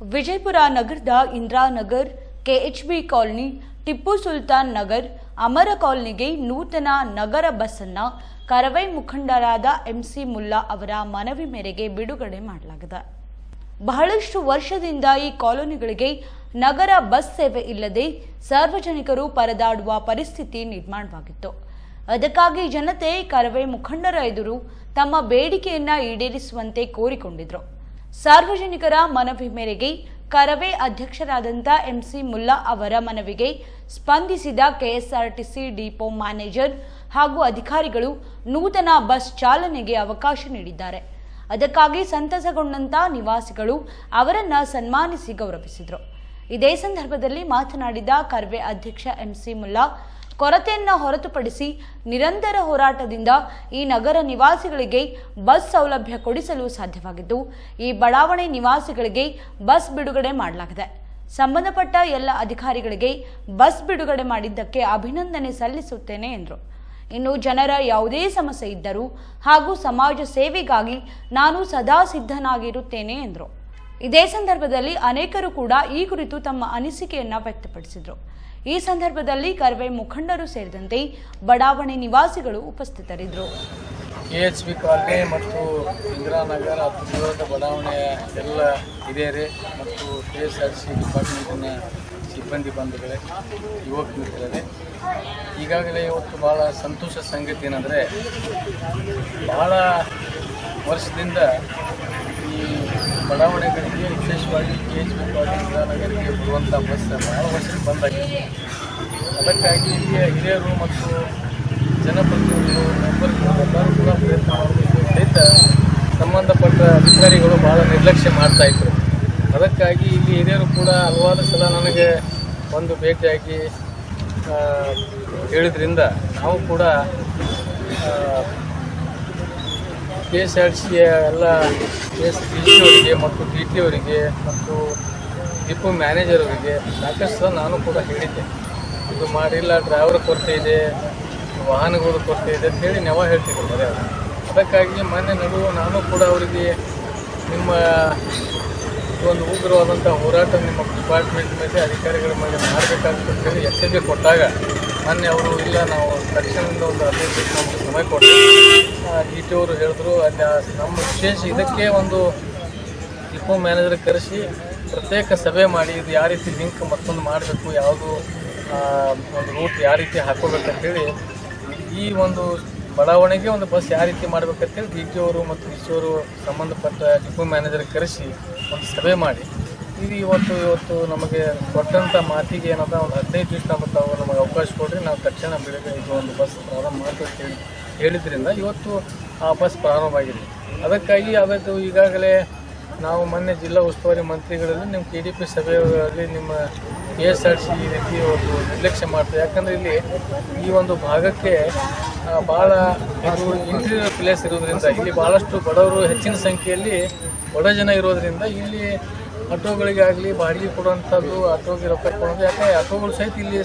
ವಿಜಯಪುರ ನಗರದ Indiranagar KHB colony, Tippu Sultan Nagar, Amara ಕಾಲೋನಿಗೆ ನೂತನ ನಗರ ಬಸ್ಸನ್ನು ಕರವೈ ಮುಖಂಡರಾದ ಎಂಸಿ ಮುಲ್ಲಾ ಅವರ ಮನವಿ ಮೇರೆಗೆ ಬಿಡುಗಡೆ ಮಾಡಲಾಗಿದೆ. ಬಹಳಷ್ಟು ವರ್ಷದಿಂದ ಈ ಕಾಲೋನಿಗಳಿಗೆ ನಗರ ಬಸ್ ಸೇವೆ ಇಲ್ಲದೆ ಸಾರ್ವಜನಿಕರು ಪರದಾಡುವ ಪರಿಸ್ಥಿತಿ ನಿರ್ಮಾಣವಾಗಿತ್ತು. ಅದಕ್ಕಾಗಿ ಜನತೆ ಕರವೇ ಮುಖಂಡರ ಎದುರು ತಮ್ಮ ಬೇಡಿಕೆಯನ್ನ ಈಡೇರಿಸುವಂತೆ ಕೋರಿಕೊಂಡಿದ್ರು. ಸಾರ್ವಜನಿಕರ ಮನವಿ ಮೇರೆಗೆ ಕರವೇ ಅಧ್ಯಕ್ಷರಾದಂಥ ಎಂಸಿ ಮುಲ್ಲಾ ಅವರ ಮನವಿಗೆ ಸ್ಪಂದಿಸಿದ ಕೆಎಸ್ಆರ್ಟಿಸಿ ಡಿಪೋ ಮ್ಯಾನೇಜರ್ ಹಾಗೂ ಅಧಿಕಾರಿಗಳು ನೂತನ ಬಸ್ ಚಾಲನೆಗೆ ಅವಕಾಶ ನೀಡಿದ್ದಾರೆ. ಅದಕ್ಕಾಗಿ ಸಂತಸಗೊಂಡಂತ ನಿವಾಸಿಗಳು ಅವರನ್ನ ಸನ್ಮಾನಿಸಿ ಗೌರವಿಸಿದರು. ಇದೇ ಸಂದರ್ಭದಲ್ಲಿ ಮಾತನಾಡಿದ ಕರ್ವೆ ಅಧ್ಯಕ್ಷ ಎಂಸಿ ಮುಲ್ಲಾ ಕೊರತೆಯನ್ನ ಹೊರತುಪಡಿಸಿ ನಿರಂತರ ಹೋರಾಟದಿಂದ ಈ ನಗರ ನಿವಾಸಿಗಳಿಗೆ ಬಸ್ ಸೌಲಭ್ಯ ಕೊಡಿಸಲು ಸಾಧ್ಯವಾಗಿದ್ದು, ಈ ಬಡಾವಣೆ ನಿವಾಸಿಗಳಿಗೆ ಬಸ್ ಬಿಡುಗಡೆ ಮಾಡಲಾಗಿದೆ. ಸಂಬಂಧಪಟ್ಟ ಎಲ್ಲ ಅಧಿಕಾರಿಗಳಿಗೆ ಬಸ್ ಬಿಡುಗಡೆ ಮಾಡಿದ್ದಕ್ಕೆ ಅಭಿನಂದನೆ ಸಲ್ಲಿಸುತ್ತೇನೆ ಎಂದರು. ಇನ್ನು ಜನರ ಯಾವುದೇ ಸಮಸ್ಯೆ ಇದ್ದರೂ ಹಾಗೂ ಸಮಾಜ ಸೇವೆಗಾಗಿ ನಾನು ಸದಾ ಸಿದ್ಧನಾಗಿರುತ್ತೇನೆ ಎಂದರು. ಇದೇ ಸಂದರ್ಭದಲ್ಲಿ ಅನೇಕರು ಕೂಡ ಈ ಕುರಿತು ತಮ್ಮ ಅನಿಸಿಕೆಯನ್ನು ವ್ಯಕ್ತಪಡಿಸಿದರು. ಈ ಸಂದರ್ಭದಲ್ಲಿ ಕರ್ವೆ ಮುಖಂಡರು ಸೇರಿದಂತೆ ಬಡಾವಣೆ ನಿವಾಸಿಗಳು ಉಪಸ್ಥಿತರಿದ್ದರು. ಎಚ್ ಬಿ ಕಾಲನಿ ಮತ್ತು ಇಂದಿರಾನಗರ ದೂರದ ಬಡಾವಣೆಯ ಎಲ್ಲ ಹಿರಿಯರೇ ಮತ್ತು ಕೆ ಎಸ್ ಆರ್ ಸಿ ಡಿಪಾರ್ಟ್ಮೆಂಟಿನ ಸಿಬ್ಬಂದಿ ಬಂಧುಗಳೇ, ಯುವಕ ಮಿತ್ರರೇ. ಈಗಾಗಲೇ ಇವತ್ತು ಭಾಳ ಸಂತೋಷ ಸಂಗತಿ ಏನಂದರೆ, ಭಾಳ ವರ್ಷದಿಂದ ಈ ಬಡಾವಣೆಗಳಿಗೆ ವಿಶೇಷವಾಗಿ ಕೆ ಎಚ್ ಬಿ ಇಂದಿರಾನಗರಿಗೆ ಬರುವಂಥ ಬಸ್ ಭಾಳ ವರ್ಷಕ್ಕೆ ಬಂದಾಗಿದೆ ಅದಕ್ಕಾಗಿ ಇಲ್ಲಿಯ ಹಿರಿಯರು ಮತ್ತು ಜನಪ್ರತಿನಿಧಿಗಳು ಮೆಂಬರ್ಗಳು ಎಲ್ಲರೂ ಕೂಡ ಪ್ರಯತ್ನ ಮಾಡಬೇಕು ಸಹಿತ ಸಂಬಂಧಪಟ್ಟ ಅಧಿಕಾರಿಗಳು ಭಾಳ ನಿರ್ಲಕ್ಷ್ಯ ಮಾಡ್ತಾ ಇದ್ರು. ಅದಕ್ಕಾಗಿ ಇಲ್ಲಿ ಹಿರಿಯರು ಕೂಡ ಹಲವಾರು ಸಲ ನನಗೆ ಒಂದು ಭೇಟಿಯಾಗಿ ಹೇಳಿದ್ರಿಂದ ನಾವು ಕೂಡ ಕೆ ಎಸ್ ಆರ್ ಸಿ ಎಲ್ಲ ಕೆ ಎಸ್ ಅವರಿಗೆ ಮತ್ತು ಟಿ ಟಿ ಅವರಿಗೆ ಮತ್ತು ಡಿಪೋ ಮ್ಯಾನೇಜರ್ ಅವರಿಗೆ ಸಾಕಷ್ಟು ನಾನು ಕೂಡ ಹೇಳಿದ್ದೆ. ಇದು ಮಾಡಿಲ್ಲ ಡ್ರೈವರ್ ಕೊರತೆ ಇದೆ, ವಾಹನಗಳು ಕೊರತೆ ಇದೆ ಅಂತ ಹೇಳಿ ನೆವ ಹೇಳ್ತಿದ್ರು ಬರೀ ಅದಕ್ಕಾಗಿ ಮೊನ್ನೆ ನಡುವೆ ನಾನು ಕೂಡ ಅವರಿಗೆ ನಿಮ್ಮ ಒಂದು ಉಗ್ರವಾದಂಥ ಹೋರಾಟ ನಿಮ್ಮ ಡಿಪಾರ್ಟ್ಮೆಂಟ್ ಮೇಲೆ, ಅಧಿಕಾರಿಗಳ ಮೇಲೆ ಮಾಡಬೇಕಾಗ್ತದೆ ಎಚ್ಚರಿಕೆ ಕೊಟ್ಟಾಗ ಮೊನ್ನೆ ಅವರು, ಇಲ್ಲ, ನಾವು ತಕ್ಷಣದಿಂದ ಒಂದು ಹದಿನೈದು ನಮಗೆ ಸಮಯ ಕೊಟ್ಟು ಡಿ ಟಿ ಅವರು ಹೇಳಿದ್ರು, ಅಲ್ಲಿ ನಮ್ಮ ವಿಶೇಷ ಇದಕ್ಕೆ ಒಂದು ಡಿಪೋ ಮ್ಯಾನೇಜರ್ ಕರೆಸಿ ಪ್ರತ್ಯೇಕ ಸಭೆ ಮಾಡಿ, ಇದು ಯಾವ ರೀತಿ ಲಿಂಕ್ ಮತ್ತೊಂದು ಮಾಡಬೇಕು, ಯಾವುದು ಒಂದು ರೂಟ್ ಯಾವ ರೀತಿ ಹಾಕೋಬೇಕಂತೇಳಿ ಈ ಒಂದು ಬಡಾವಣೆಗೆ ಒಂದು ಬಸ್ ಯಾವ ರೀತಿ ಮಾಡಬೇಕಂತೇಳಿ ಡಿ ಟಿ ಅವರು ಮತ್ತು ಡಿ ಸಿ ಅವರು ಸಂಬಂಧಪಟ್ಟ ಡಿಪೋ ಮ್ಯಾನೇಜರ್ ಕರೆಸಿ ಒಂದು ಸಭೆ ಮಾಡಿ. ಇದು ಇವತ್ತು ಇವತ್ತು ನಮಗೆ ಕೊಟ್ಟಂಥ ಮಾತಿಗೆ ಏನದ ಒಂದು ಹದಿನೈದು ದಿವಸ ತಾವು ನಮಗೆ ಅವಕಾಶ ಕೊಡ್ರಿ ನಾವು ತಕ್ಷಣ ಬೆಳಗ್ಗೆ ಇದು ಒಂದು ಬಸ್ ಪ್ರಾರಂಭ ಮಾಡ್ತೀವಿ ಹೇಳಿದ್ರಿಂದ ಇವತ್ತು ಆ ಬಸ್ ಪ್ರಾರಂಭ ಆಗಿದೆ. ಅದಕ್ಕಾಗಿ ಅದಕ್ಕೆ ಈಗಾಗಲೇ ನಾವು ಮೊನ್ನೆ ಜಿಲ್ಲಾ ಉಸ್ತುವಾರಿ ಮಂತ್ರಿಗಳಲ್ಲಿ ನಿಮ್ಮ ಕೆ ಡಿ ಪಿ ಸಭೆಯಲ್ಲಿ ನಿಮ್ಮ ಕೆ ಎಸ್ ಆರ್ ಸಿ ಈ ರೀತಿ ಒಂದು ನಿರ್ಲಕ್ಷ್ಯ ಮಾಡ್ತಾರೆ ಯಾಕಂದರೆ ಇಲ್ಲಿ ಈ ಒಂದು ಭಾಗಕ್ಕೆ ಭಾಳ ಇದು ಇಂಟೀರಿಯರ್ ಪ್ಲೇಸ್ ಇರೋದ್ರಿಂದ, ಇಲ್ಲಿ ಭಾಳಷ್ಟು ಬಡವರು ಹೆಚ್ಚಿನ ಸಂಖ್ಯೆಯಲ್ಲಿ ಬಡ ಜನ ಇರೋದರಿಂದ ಇಲ್ಲಿ ಆಟೋಗಳಿಗಾಗಲಿ ಬಾಡಿಗೆ ಕೊಡುವಂಥದ್ದು, ಆಟೋಗೆ ರೊಕ್ಕ ಕೊಡೋದು ಯಾಕೆ ಆಟೋಗಳು ಸಹಿತ ಇಲ್ಲಿ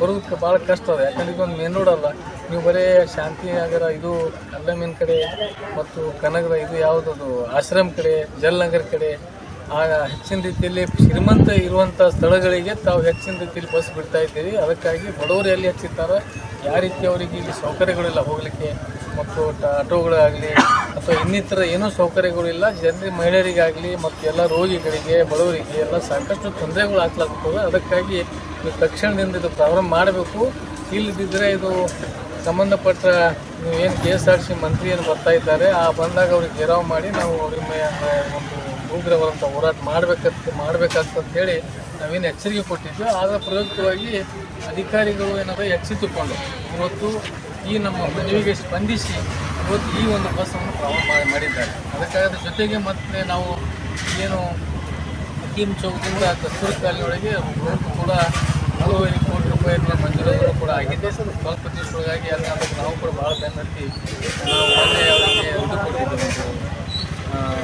ಬರೋದಕ್ಕೆ ಭಾಳ ಕಷ್ಟ ಅದ. ಯಾಕಂದ್ರೆ ಇದೊಂದು ಮೇನ್ ರೋಡ್ ಅಲ್ಲ. ನೀವು ಬರೀ ಶಾಂತಿನಗರ ಇದು ಅಲ್ಲಮೀನ್ ಕಡೆ ಮತ್ತು ಕನಗರ ಇದು ಯಾವುದದು, ಆಶ್ರಮ ಕಡೆ, ಜಲ್ನಗರ್ ಕಡೆ, ಆ ಹೆಚ್ಚಿನ ರೀತಿಯಲ್ಲಿ ಶ್ರೀಮಂತ ಇರುವಂಥ ಸ್ಥಳಗಳಿಗೆ ತಾವು ಹೆಚ್ಚಿನ ರೀತಿಯಲ್ಲಿ ಬಸ್ ಬಿಡ್ತಾ ಇದ್ದೀರಿ ಅದಕ್ಕಾಗಿ ಬಡವರು ಎಲ್ಲಿ ಹೆಚ್ಚಿರ್ತಾರೋ ಯಾವ ರೀತಿ ಅವರಿಗೆ ಇಲ್ಲಿ ಸೌಕರ್ಯಗಳಿಲ್ಲ ಹೋಗಲಿಕ್ಕೆ ಮತ್ತು ಆಟೋಗಳಾಗಲಿ ಅಥವಾ ಇನ್ನಿತರ ಏನೂ ಸೌಕರ್ಯಗಳಿಲ್ಲ ಜನರಿಗೆ ಮಹಿಳೆಯರಿಗಾಗಲಿ ಮತ್ತು ಎಲ್ಲ ರೋಗಿಗಳಿಗೆ, ಬಡವರಿಗೆ ಎಲ್ಲ ಸಾಕಷ್ಟು ತೊಂದರೆಗಳು ಆಗ್ಲಾಗ್ತವೆ. ಅದಕ್ಕಾಗಿ ತಕ್ಷಣದಿಂದ ಇದು ಪ್ರಾರಂಭ ಮಾಡಬೇಕು. ಇಲ್ಲದಿದ್ದರೆ ಇದು ಸಂಬಂಧಪಟ್ಟ ನೀವು ಏನು ಕೆ ಎಸ್ ಆರ್ ಸಿ ಮಂತ್ರಿ ಏನು ಬರ್ತಾ ಇದ್ದಾರೆ, ಆ ಬಂದಾಗ ಅವ್ರಿಗೆ ಗೆರಾವ್ ಮಾಡಿ ನಾವು ಅವ್ರ ಒಂದು ಉಗ್ರವಾದಂಥ ಹೋರಾಟ ಮಾಡಬೇಕಂತ ಮಾಡಬೇಕಾಗ್ತದೆ ಹೇಳಿ ನಾವೇನು ಎಚ್ಚರಿಕೆ ಕೊಟ್ಟಿದ್ವಿ. ಆದರೆ ಪ್ರಯುಕ್ತವಾಗಿ ಅಧಿಕಾರಿಗಳು ಏನಾದರೂ ಎಚ್ಚೆತ್ತುಕೊಂಡು ಇವತ್ತು ಈ ನಮ್ಮ ಮನವಿಗೆ ಸ್ಪಂದಿಸಿ ಇವತ್ತು ಈ ಒಂದು ಬಸ್ಸನ್ನು ಪ್ರಾರಂಭ ಮಾಡಿದ್ದಾರೆ. ಅದಕ್ಕಾಗಿ ಜೊತೆಗೆ ಮತ್ತೆ ನಾವು ಏನು ಹಕೀಮ್ ಚೌಕದಿಂದ ಕಸ್ತೂರು ಕಾಲಿನೊಳಗೆ ಕೂಡ ಮೂರುವರೆ ಕೋಟಿ ರೂಪಾಯಿಗಳ ಮಂಜೂರಾತಿಗಳು ಕೂಡ ಆಗಿದೆ. ಸ್ವಲ್ಪ ದಿವಸದೊಳಗಾಗಿ ಅಲ್ಲಿ ನಾವು ಕೂಡ ಭಾಳ ಬೆನ್ನತ್ತಿ ನಾವು ಮೊನ್ನೆ ಅವರಿಗೆ ಕೊಟ್ಟಿದ್ದೇವೆ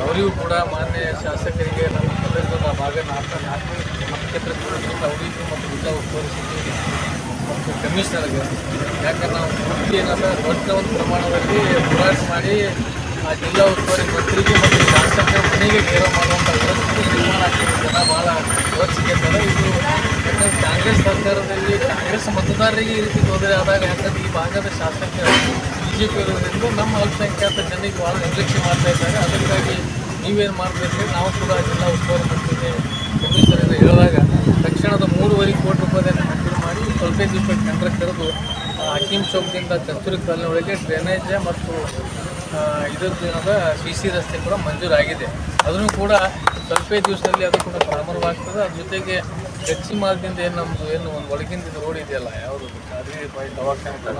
ಅವರಿಗೂ ಕೂಡ ಮಾನ್ಯ ಶಾಸಕರಿಗೆ ನಮ್ಮ ಕ್ಷೇತ್ರದ ನಾಲ್ಕು ನಕ್ಷತ್ರ ಕೊಡೋದ್ರಿಂದ ಅವರಿಗೂ ಮತ್ತು ಉದ್ಯೋಗ ಮತ್ತು ಕಮಿಷನರ್ಗೆ ಯಾಕಂದ್ರೆ ನಾವು ಪೂರ್ತಿ ಏನಂದ್ರೆ ದೊಡ್ಡ ಒಂದು ಪ್ರಮಾಣದಲ್ಲಿ ಹೋರಾಟ ಮಾಡಿ ಆ ಜಿಲ್ಲಾ ಉಸ್ತುವಾರಿ ಮಂತ್ರಿಗೆ ಮತ್ತು ಶಾಸಕರ ಮನೆಗೆ ಗೇರ ಮಾಡುವಂಥ ವ್ಯವಸ್ಥೆ ನಿರ್ಮಾಣ ಆಗ್ತದೆ ಜನ ಭಾಳ ಯೋಚಿಸಿದ್ದಾರೆ ಇದು ಯಾಕಂದ್ರೆ ಕಾಂಗ್ರೆಸ್ ಸರ್ಕಾರದಲ್ಲಿ ಕಾಂಗ್ರೆಸ್ ಮತದಾರರಿಗೆ ಈ ರೀತಿ ತೊಂದರೆ ಆದಾಗ ಯಾಕಂದ್ರೆ ಈ ಭಾಗದ ಶಾಸಕ ಬಿ ಜೆ ನಮ್ಮ ಅಲ್ಪಸಂಖ್ಯಾತ ಜನರಿಗೆ ಭಾಳ ನಿರ್ಲಕ್ಷ್ಯ ಮಾಡ್ತಾ ಇದ್ದಾರೆ. ಅದಕ್ಕಾಗಿ ನೀವೇನು ಮಾಡಬೇಕು? ನಾವು ಕೂಡ ಜಿಲ್ಲಾ ಉಸ್ತುವಾರಿ ಮಂತ್ರಿಗೆ ಕಮಿಷನರ್ ಹೇಳಿದಾಗ ತಕ್ಷಣದ ಮೂರುವರೆ ಕೋಟಿ ರೂಪಾಯಿಯನ್ನು ಮಂಜೂರು ಮಾಡಿ ಸ್ವಲ್ಪ ಸ್ವಲ್ಪ ಟೆಂಡರ್ ಕರೆದು ಹಕೀಂ ಚೌಕದಿಂದ ಕಸ್ತೂರಿ ಕಾಲನಿ ಡ್ರೈನೇಜ್ ಮತ್ತು ಇದರ ಇದರದ್ದು ಏನದ ಸಿ ಸಿ ರಸ್ತೆ ಕೂಡ ಮಂಜೂರಾಗಿದೆ. ಅದನ್ನು ಕೂಡ ಸ್ವಲ್ಪ ದಿವಸದಲ್ಲಿ ಅದು ಕೂಡ ಪ್ರಾರಂಭವಾಗ್ತದೆ. ಅದ್ರ ಜೊತೆಗೆ ಹೆಚ್ಚಿ ಮಾರ್ಗದಿಂದ ಏನು ನಮ್ಮದು ಏನು ಒಂದು ಒಳಗಿಂದ ರೋಡ್ ಇದೆಯಲ್ಲ, ಯಾವುದು ಅದೇ ಬಾಯಿ ದವಾಖಾನೆ ತನ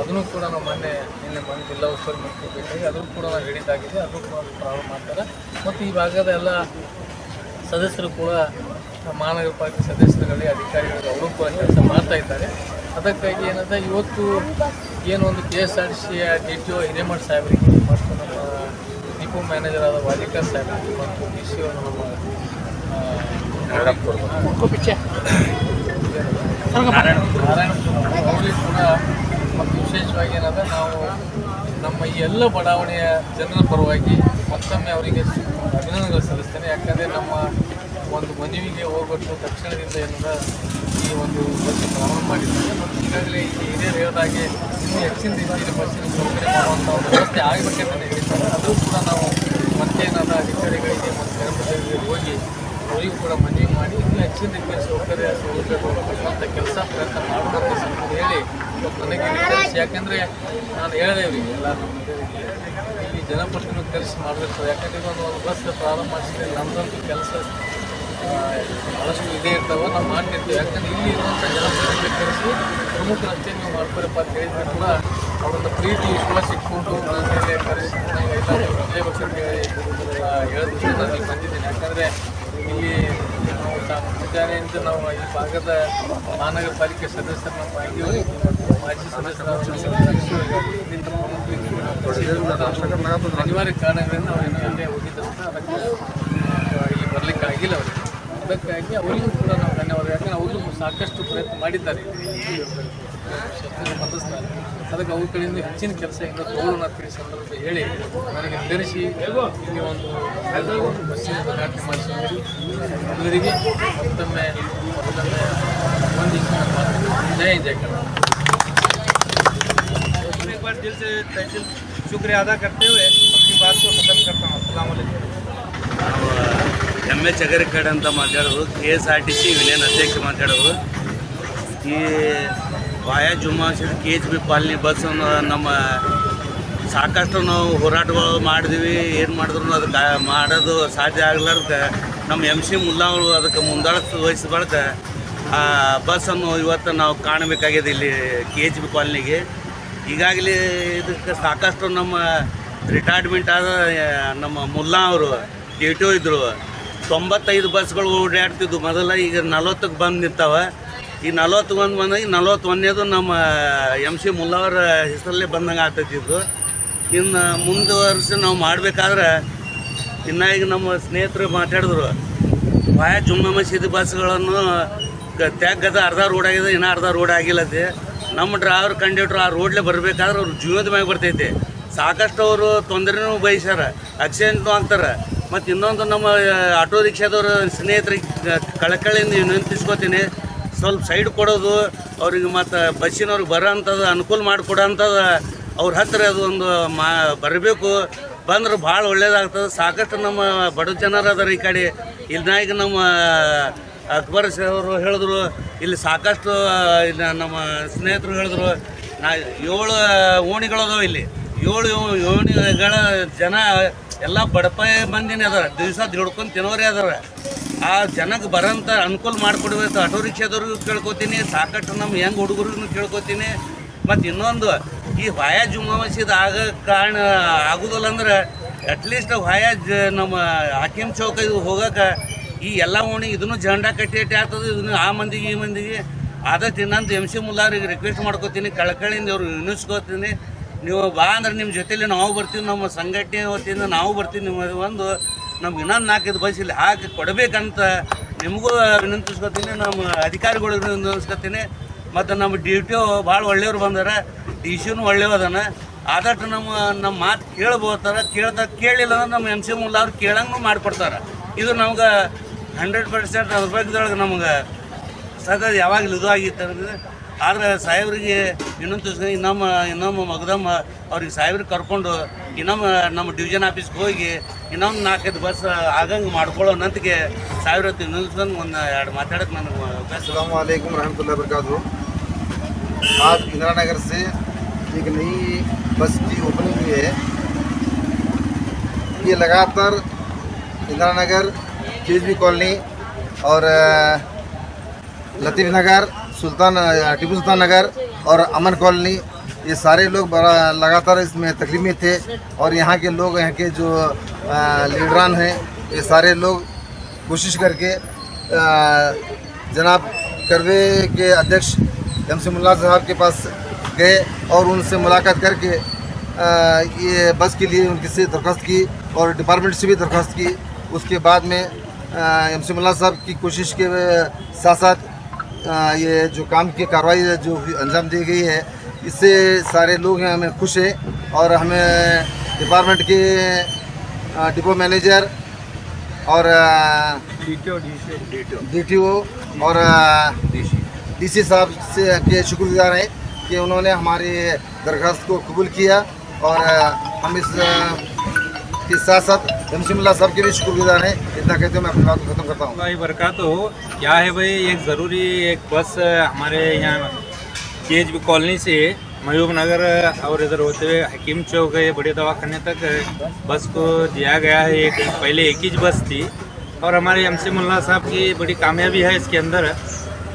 ಅದನ್ನು ಕೂಡ ನಾವು ಮೊನ್ನೆ ನಿನ್ನೆ ಮೊನ್ನೆ ಜಿಲ್ಲಾ ಉಸ್ತುವಾರಿ ಮಾಡ್ಕೋಬೇಕಾಗಿ ಬೇಕಾಗಿ ಅದನ್ನು ಕೂಡ ನಾವು ಹಿಡಿತಾಗಿದೆ ಅದನ್ನು ಕೂಡ ಪ್ರಾರಂಭ ಮಾಡ್ತಾರೆ. ಮತ್ತು ಈ ಭಾಗದ ಎಲ್ಲ ಸದಸ್ಯರು ಕೂಡ ಮಹಾನಗರ ಪಾಲಿಕೆ ಸದಸ್ಯರುಗಳಲ್ಲಿ ಅಧಿಕಾರಿಗಳಿಗೆ ಅವರು ಕೂಡ ಕೆಲಸ ಮಾಡ್ತಾ ಇದ್ದಾರೆ. ಅದಕ್ಕಾಗಿ ಏನಂದ್ರೆ ಇವತ್ತು ಏನು ಒಂದು ಕೆ ಎಸ್ ಆರ್ ಸಿಯ ಡಿ ಟಿ ಒ ಹಿರೇಮಠ ಸಾಹೇಬರಿಗೆ ಮತ್ತು ನಮ್ಮ ಡಿಪೋ ಮ್ಯಾನೇಜರ್ ಆದ ವಾಲಿಕಾ ಸಾಹೇಬರಿಗೆ ಮತ್ತು ಡಿ ಸಿ ಒ ನಮ್ಮ ಕೂಡ ಮತ್ತು ವಿಶೇಷವಾಗಿ ಏನಂದ್ರೆ ನಾವು ನಮ್ಮ ಎಲ್ಲ ಬಡಾವಣೆಯ ಜನರ ಪರವಾಗಿ ಮತ್ತೊಮ್ಮೆ ಅವರಿಗೆ ಅಭಿನಂದನೆಗಳು ಸಲ್ಲಿಸ್ತೇನೆ. ಯಾಕಂದರೆ ನಮ್ಮ ಒಂದು ಮನವಿಗೆ ಹೋಗ್ಬಿಟ್ಟು ತಕ್ಷಣದಿಂದ ಏನಂದ್ರೆ ಈ ಒಂದು ಬಸ್ ಪ್ರಾರಂಭ ಮಾಡಿದ್ದಾರೆ. ಮತ್ತು ಈಗಾಗಲೇ ಹಿರಿಯರು ಹೇಳಿದಾಗೆ ಇನ್ನೂ ಹೆಚ್ಚಿನ ರೀತಿಯಲ್ಲಿ ಬಸ್ಸಿನ ಸೌಕರ್ಯ ಮಾಡುವಂಥ ಒಂದು ವ್ಯವಸ್ಥೆ ಆಗಬೇಕಂತ ಹೇಳಿದ್ದಾರೆ ಅದು ಕೂಡ ನಾವು ಮತ್ತೇನಾದ ಅಧಿಕಾರಿಗಳಿಗೆ ಮತ್ತು ಕರ್ಮಚಾರಿಗಳಿಗೆ ಹೋಗಿ ಅವರಿಗೂ ಕೂಡ ಮನವಿ ಮಾಡಿ ಇನ್ನೂ ಹೆಚ್ಚಿನ ರೀತಿಯ ಸೌಕರ್ಯ ಸೌಲಭ್ಯ ಕೊಡುವಂಥ ಕೆಲಸ ಪ್ರಯತ್ನ ಮಾಡಬೇಕು ಅಂತ ಹೇಳಿ ನನಗೆ ಯಾಕಂದರೆ ನಾನು ಹೇಳಿದೆ ಇವರಿಗೆ ಎಲ್ಲ ನಮ್ಮ ಹಿರಿಯರಿಗೆ ಕೆಲಸ ಮಾಡಬೇಕು. ಯಾಕಂದರೆ ಇವಾಗ ಒಂದು ಬಸ್ ಪ್ರಾರಂಭ ಮಾಡಿಸಿದ್ರೆ ನಮ್ಮದಂತೂ ಕೆಲಸ ಭಾಳಷ್ಟು ಇದೇ ಇರ್ತಾವೆ ನಾವು ಮಾಡ್ತಿರ್ತೀವಿ. ಯಾಕಂದ್ರೆ ಇಲ್ಲಿ ಇರುವಂಥ ಜನಪ್ರತಿನಿಧಿ ಕೆಲಸ ಪ್ರಮುಖ ರಸ್ತೆ ನೀವು ಮಾಡ್ಕೊಡಪ್ಪ ಅಂತ ಹೇಳಿದ್ರೆ ಕೂಡ ಅವರೊಂದು ಪ್ರೀತಿ, ವಿಶ್ವಾಸ ಇಟ್ಕೊಂಡು ಎಲ್ಲ ವಿಜಯಭಕ್ಷ ಹೇಳಿ ಹೇಳಿದ್ರು ನಾನು ಬಂದಿದ್ದೀನಿ. ಯಾಕಂದರೆ ಇಲ್ಲಿ ನಾವು ತಾ- ಮುಂಜಾನೆಯಿಂದ ನಾವು ಈ ಭಾಗದ ಮಹಾನಗರ ಪಾಲಿಕೆ ಸದಸ್ಯರನ್ನು ಆಗಿವರು ಮಾಜಿ ಸದಸ್ಯರು ಅನಿವಾರ್ಯ ಕಾರಣಗಳಿಂದ ಅವರು ಇನ್ನೂ ಅಲ್ಲೇ ಹೋಗಿದ್ದಂತ ಅದಕ್ಕೆ ಇಲ್ಲಿ ಬರಲಿಕ್ಕೆ ಆಗಿಲ್ಲ ಅವರಿಗೆ. ಅದಕ್ಕಾಗಿ ಅವರಿಗೂ ಕೂಡ ನಾವು ಧನ್ಯವಾದ ಯಾಕಂದ್ರೆ ಅವರು ಸಾಕಷ್ಟು ಪ್ರಯತ್ನ ಮಾಡಿದ್ದಾರೆ. ಅದಕ್ಕೆ ಅವ್ರ ಕಡೆಯಿಂದ ಹೆಚ್ಚಿನ ಕೆಲಸ ಇಂದ ತಗೊಳ್ಳೋಣ ಅಂತ ಹೇಳಿ ಸಂದರ್ಭ ಹೇಳಿ ನನಗೆ ಕರೆಸಿ ಇಲ್ಲಿ ಒಂದು ಒಂದು ಬಸ್ಸಿನ ಉದ್ಘಾಟನೆ ಮಾಡಿಸಿದ್ರಿ ಎಲ್ಲರಿಗೆ ಮತ್ತೊಮ್ಮೆ ಮತ್ತೊಮ್ಮೆ ವಂದಿಸಿ ನನ್ನ ಮಾತನ್ನು ಜಯ ಜಯ ಕನ್ನಡ मैं एक बार दिल से तहे दिल शुक्रिया अदा करते हुए अपनी बात को ख़त्म करता हूँ असल ಎಮ್ ಎಚ್ ಅಗರಿಕಡ್ ಅಂತ ಮಾತಾಡೋದು K S R T C union ಅಧ್ಯಕ್ಷ ಮಾತಾಡೋದು ಈ via Jumma K H B colony bus ನಮ್ಮ ಸಾಕಷ್ಟು ನಾವು ಹೋರಾಟಗಳು ಮಾಡಿದ್ವಿ. ಏನು ಮಾಡಿದ್ರು ಅದಕ್ಕೆ ಮಾಡೋದು ಸಾಧ್ಯ ಆಗ್ಲಾರ್ದ. ನಮ್ಮ ಎಂ ಸಿ ಮುಲ್ಲಾ ಅವರು ಅದಕ್ಕೆ ಮುಂದಾಳತ್ವ ವಹಿಸ್ಬಾರ್ದ. ಆ ಬಸ್ಸನ್ನು ಇವತ್ತು ನಾವು ಕಾಣಬೇಕಾಗಿದೆ ಇಲ್ಲಿ ಕೆ ಎಚ್ ಬಿ ಕಾಲನಿಗೆ ಈಗಾಗಲೇ ಇದಕ್ಕೆ ಸಾಕಷ್ಟು ನಮ್ಮ ರಿಟೈರ್ಮೆಂಟ್ ಆದ ನಮ್ಮ ಮುಲ್ಲಾ ಅವರು ಟಿ ಇದ್ದರು ತೊಂಬತ್ತೈದು ಬಸ್ಗಳು ಓಡಾಡ್ತಿದ್ವು. ಮೊದಲ ಈಗ ನಲ್ವತ್ತಕ್ಕೆ ಬಂದು ನಿಂತಾವ. ಈ ನಲವತ್ತು ಒಂದು ಬಂದಾಗ ನಲ್ವತ್ತೊಂದನೇದು ನಮ್ಮ ಎಂ ಸಿ ಮುಲ್ಲವರ ಹೆಸರಲ್ಲೇ ಬಂದಂಗೆ ಆಗ್ತೈತಿದ್ದು ಇನ್ನು ಮುಂದುವರ್ಸಿ ನಾವು ಮಾಡಬೇಕಾದ್ರೆ ಇನ್ನು ಈಗ ನಮ್ಮ ಸ್ನೇಹಿತರು ಮಾತಾಡಿದ್ರು ಭಾಳ ಜುಮ್ಮಾ ಮಸೀದಿ ಬಸ್ಗಳನ್ನು ತ್ಯಾಗದ ಅರ್ಧ ರೋಡ್ ಆಗಿದೆ, ಇನ್ನೂ ಅರ್ಧ ರೋಡ್ ಆಗಿಲ್ಲತಿ ನಮ್ಮ ಡ್ರೈವರ್ ಕಂಡಕ್ಟ್ರು ಆ ರೋಡ್ಲೇ ಬರಬೇಕಾದ್ರೆ ಅವ್ರು ಜೀವದ ಮ್ಯಾಗ ಬರ್ತೈತೆ. ಸಾಕಷ್ಟು ಅವರು ತೊಂದರೆನೂ ಬಯಸ್ಯಾರ ಆಕ್ಸಿಡೆಂಟ್ನೂ ಆಗ್ತಾರೆ ಮತ್ತು ಇನ್ನೊಂದು ನಮ್ಮ ಆಟೋ ರಿಕ್ಷಾದವರು ಸ್ನೇಹಿತರಿಗೆ ಕಳಕಳಿಯಿಂದ ವಿನಂತಿಸ್ಕೋತೀನಿ ಸ್ವಲ್ಪ ಸೈಡ್ ಕೊಡೋದು, ಅವ್ರಿಗೆ ಮತ್ತು ಬಸ್ಸಿನವ್ರಿಗೆ ಬರೋ ಅಂಥದ್ದು ಅನುಕೂಲ ಮಾಡಿಕೊಡೋ ಅಂಥದ್ದು ಅವ್ರ ಹತ್ತಿರ ಅದು ಒಂದು ಮಾ, ಬರಬೇಕು. ಬಂದ್ರೆ ಭಾಳ ಒಳ್ಳೇದಾಗ್ತದೆ. ಸಾಕಷ್ಟು ನಮ್ಮ ಬಡ ಜನರು ಅದಾರ ಈ ಕಡೆ. ಇಲ್ಲಿ ನಮ್ಮ ಅಕ್ಬರ್ ಅವರು ಹೇಳಿದ್ರು. ಇಲ್ಲಿ ಸಾಕಷ್ಟು ಇಲ್ಲಿ ನಮ್ಮ ಸ್ನೇಹಿತರು ಹೇಳಿದ್ರು. ನಾ, ಏಳು ಓಣಿಗಳದಾವೆ ಇಲ್ಲಿ. ಏಳು ಓಣಿಗಳ ಜನ, ಎಲ್ಲ ಬಡಪಾಯಿ ಮಂದಿನೇ ಅದಾರ. ದಿವಸ ದುಡ್ಕೊಂಡು ತಿನ್ನೋರೇ ಅದಾರ. ಆ ಜನಕ್ಕೆ ಬರೋಂಥ ಅನುಕೂಲ ಮಾಡಿಕೊಡ್ಬೇಕು. ಆಟೋ ರಿಕ್ಷಾದವ್ರಿಗೂ ಕೇಳ್ಕೊತೀನಿ, ಸಾಕಷ್ಟು ನಮ್ಮ ಹೆಂಗೆ ಹುಡುಗರಿಗೂ ಕೇಳ್ಕೊತೀನಿ. ಮತ್ತು ಇನ್ನೊಂದು, ಈ ವಾಯಾ ಜುಮಾವಸಿದ ಆಗ ಕಾರಣ ಆಗುದಿಲ್ಲ ಅಂದ್ರೆ ಅಟ್ಲೀಸ್ಟ್ ವಾಯಾ ಜ ನಮ್ಮ ಹಾಕಿಮ್ ಚೌಕ ಇದು ಹೋಗಕ್ಕೆ ಈ ಎಲ್ಲ ಓಣಿ ಇದನ್ನು ಜಂಡ ಕಟ್ಟಿ ಅಟ್ಟಿ ಆಗ್ತದೆ, ಇದನ್ನು ಆ ಮಂದಿಗೆ, ಈ ಮಂದಿಗೆ. ಆದಷ್ಟು ಇನ್ನೊಂದು ಎಂ ಸಿ ಮುಲ್ಲಾರಿಗೆ ರಿಕ್ವೆಸ್ಟ್ ಮಾಡ್ಕೋತೀನಿ ಕಳ್ಕಳಿಂದ ಅವ್ರು ವಿನಿಸ್ಕೋತೀನಿ ನೀವು ಬಾ ಅಂದ್ರೆ ನಿಮ್ಮ ಜೊತೆಲಿ ನಾವು ಬರ್ತೀವಿ, ನಮ್ಮ ಸಂಘಟನೆ ವತಿಯಿಂದ ನಾವು ಬರ್ತೀವಿ ನಿಮ್ಮ ಒಂದು ನಮ್ಗೆ ಇನ್ನೊಂದು ನಾಲ್ಕೈದು ಬಸ್ ಇಲ್ಲಿ. ಹಾಕಿ ಕೊಡಬೇಕಂತ ನಿಮಗೂ ವಿನಂತಿಸ್ಕೊತೀನಿ, ನಮ್ಮ ಅಧಿಕಾರಿಗಳಿಗೂ ವಿನಂತಿಸ್ಕೊತೀನಿ. ಮತ್ತು ನಮ್ಮ ಡಿ ಟಿ ಒ ಭಾಳ ಒಳ್ಳೆಯವ್ರು ಬಂದಾರೆ. ಡಿ ಸಿನೂ ಒಳ್ಳೆಯವದಾನ ಆದಷ್ಟು ನಮ್ಮ ನಮ್ಮ ಮಾತು ಕೇಳ್ಬೋತಾರ. ಕೇಳ್ತಾ ಕೇಳಿಲ್ಲ ಅಂದ್ರೆ ನಮ್ಮ ಎಂ ಸಿ ಮುಲ್ಲ ಅವ್ರು ಕೇಳಂಗೂ ಮಾಡಿಕೊಡ್ತಾರೆ. ಇದು ನಮ್ಗೆ ಹಂಡ್ರೆಡ್ ಪರ್ಸೆಂಟ್ ಅದ್ರ ಬಗ್ಗೆ ನಮ್ಗೆ ಸದಾ ಯಾವಾಗಲೂ ಇದು ಆಗಿತ್ತು ಅಂದ್ರೆ ಆದ್ರೆ ಸಾಹೇಬ್ರಿಗೆ ಇನ್ನೊಂದು ದಿವಸ ಇನ್ನೊಮ್ಮ ಇನ್ನೊಮ್ಮೆ ಮಗದಮ್ಮ ಅವ್ರಿಗೆ ಸಾಹೇಬ್ರಿಗೆ ಕರ್ಕೊಂಡು ಇನ್ನೊಮ್ಮೆ ನಮ್ಮ ಡಿವಿಷನ್ ಆಫೀಸ್ಗೆ ಹೋಗಿ ಇನ್ನೊಂದು ನಾಲ್ಕೈದು ಬಸ್ ಆಗಂಗೆ ಮಾಡ್ಕೊಳ್ಳೋ ನಂತಿಗೆ ಸಾವಿರ ಇನ್ನೊಂದು ದಿವಸ ಒಂದು ಎರಡು ಮಾತಾಡೋಕೆ ನನಗೆ ಅವಕಾಶ वालेकुम रहमतुल्लाह वरकatuh आज इंदिरा नगर से एक नई बस की ओपनिंग हुई है ये लगातार इंदिरा नगर केजबी कॉलोनी और अ, लतीफ़ नगर सुल्तान टीपू सुल्तान नगर और अमन कॉलोनी, ये सारे लोग बड़ा लगातार इसमें तकलीफ़ में थे और यहाँ के लोग, यहाँ के जो लीडरान हैं, ये सारे लोग कोशिश करके जनाब करवे के अध्यक्ष एम सी मुल्ला साहब के पास गए और उनसे मुलाकात करके ये बस के लिए उनकी से दरख्वास्त की और डिपार्टमेंट से भी दरख्वास्त की। उसके बाद में एम सी मुल्ला साहब की कोशिश के साथ साथ ये जो काम की कार्रवाई जो अंजाम दी गई है इससे सारे लोग हैं हमें खुश हैं और हमें डिपार्टमेंट के डिपो मैनेजर और डी टी ओ और डी सी साहब से के शुक्रगुजार हैं कि उन्होंने हमारी दरख्वास्त को कबूल किया और हम इस के साथ साथ जमशिमुल्ला साहब के भी शुक्रगुजार हैं। इतना कहते हुए मैं अपनी बात को ख़त्म करता हूँ। भाई बरकत हो। क्या है भाई, एक ज़रूरी एक बस हमारे यहाँ के कॉलोनी से मयूब नगर और इधर होते हुए हकीम चौक है बड़े दवाखाने तक बस को दिया गया है। एक पहले एक ही बस थी। और हमारे एम सी मुल्ला साहब की बड़ी कामयाबी है इसके अंदर,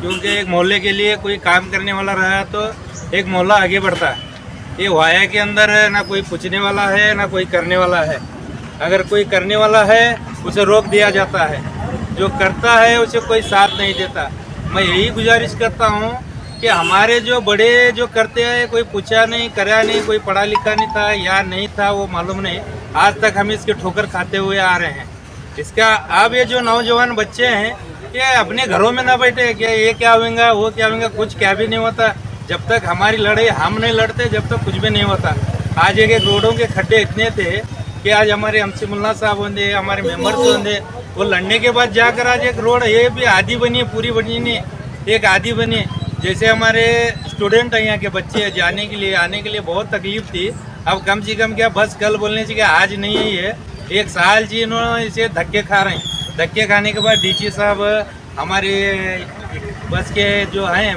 क्योंकि एक मोहल्ले के लिए कोई काम करने वाला रहा तो एक मोहल्ला आगे बढ़ता। है ये वाया के अंदर ना कोई पूछने वाला है, ना कोई करने वाला है। अगर कोई करने वाला है, उसे रोक दिया जाता है। जो करता है, उसे कोई साथ नहीं देता। मैं यही गुजारिश करता हूँ कि हमारे जो बड़े जो करते हैं, कोई पूछा नहीं, करा नहीं, कोई पढ़ा लिखा नहीं था या नहीं था, वो मालूम नहीं। आज तक हम इसके ठोकर खाते हुए आ रहे हैं। इसका अब ये जो नौजवान बच्चे हैं, ये अपने घरों में ना बैठे, कि ये क्या होगा वो क्या होगा कुछ क्या भी नहीं होता। जब तक हमारी लड़ाई हम नहीं लड़ते, जब तक कुछ भी नहीं होता। आज एक एक रोडों के खड्डे इतने थे कि आज हमारे एमसी मुल्ला साहब होंगे हमारे मेंबर्स होंगे वो लड़ने के बाद जाकर आज एक रोड, ये भी आधी बनी है पूरी बनी नहीं, एक आधी बनी। जैसे हमारे स्टूडेंट हैं यहाँ के बच्चे जाने के लिए, आने के लिए बहुत तकलीफ़ थी। अब कम से कम क्या बस कल बोलने से क्या आज नहीं है। ये एक साल जी इन्होंने इसे धक्के खा रहे हैं। धक्के खाने के बाद डीसी साहब, हमारे बस के जो हैं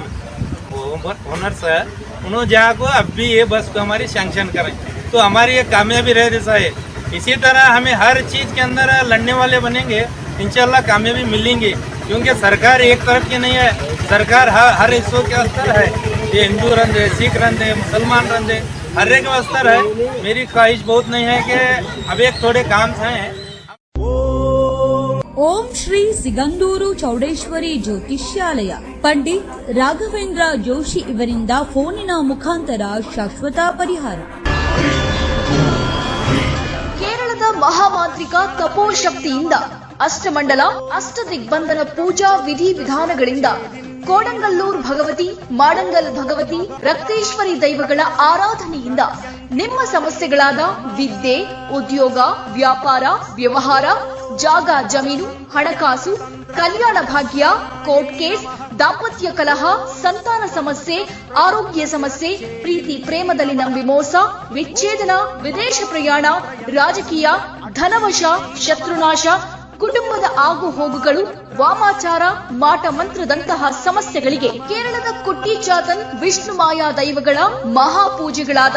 ओनर सर उन्होंने को अब भी ये बस को हमारी सैंक्शन करें। तो हमारी ये कामयाबी रह जैसा है इसी तरह हमें हर चीज़ के अंदर लड़ने वाले बनेंगे इंशाल्लाह कामयाबी मिलेंगी क्योंकि सरकार एक तरफ की नहीं है सरकार हर हर हिस्सों के स्तर है ये हिंदू रंध है सिख रंध है मुसलमान रंध है हर एक का स्तर है मेरी ख्वाहिश बहुत नहीं है कि अब एक थोड़े काम हैं ಓಂ ಶ್ರೀ ಸಿಗಂದೂರು ಚೌಡೇಶ್ವರಿ ಜ್ಯೋತಿಷ್ಯಾಲಯ ಪಂಡಿತ್ ರಾಘವೇಂದ್ರ ಜೋಶಿ ಇವರಿಂದ ಫೋನಿನ ಮುಖಾಂತರ ಶಾಶ್ವತ ಪರಿಹಾರ ಮಹಾಮಾಂತ್ರಿಕ ತಪೋಶಕ್ತಿಯಿಂದ ಅಷ್ಟಮಂಡಲ ಅಷ್ಟ ದಿಗ್ಬಂಧನ ಪೂಜಾ ವಿಧಿ ವಿಧಾನಗಳಿಂದ ಕೋಡಂಗಲ್ಲೂರ್ ಭಗವತಿ, ಮಾಡಂಗಲ್ ಭಗವತಿ, ರಕ್ತೇಶ್ವರಿ ದೈವಗಳ ಆರಾಧನೆಯಿಂದ ನಿಮ್ಮ ಸಮಸ್ಯೆಗಳಾದ ವಿದ್ಯೆ, ಉದ್ಯೋಗ, ವ್ಯಾಪಾರ, ವ್ಯವಹಾರ ಜಾಗ ಜಮೀನು, ಹಣಕಾಸು, ಕಲ್ಯಾಣ ಭಾಗ್ಯ, ಕೋರ್ಟ್ ಕೇಸ್, ದಾಂಪತ್ಯ ಕಲಹ, ಸಂತಾನ ಸಮಸ್ಯೆ, ಆರೋಗ್ಯ ಸಮಸ್ಯೆ, ಪ್ರೀತಿ ಪ್ರೇಮದಲ್ಲಿ ನಂಬಿ ಮೋಸ, ವಿಚ್ಛೇದನ, ವಿದೇಶ ಪ್ರಯಾಣ, ರಾಜಕೀಯ, ಧನವಶ, ಶತ್ರುನಾಶ, ಕುಟುಂಬದ ಆಗು ಹೋಗುಗಳು, ವಾಮಾಚಾರ, ಮಾಟ ಮಂತ್ರದಂತಹ ಸಮಸ್ಯೆಗಳಿಗೆ ಕೇರಳದ ಕುಟ್ಟಿ ಚಾತನ್ ವಿಷ್ಣು ಮಾಯಾ ದೈವಗಳ ಮಹಾಪೂಜೆಗಳಾದ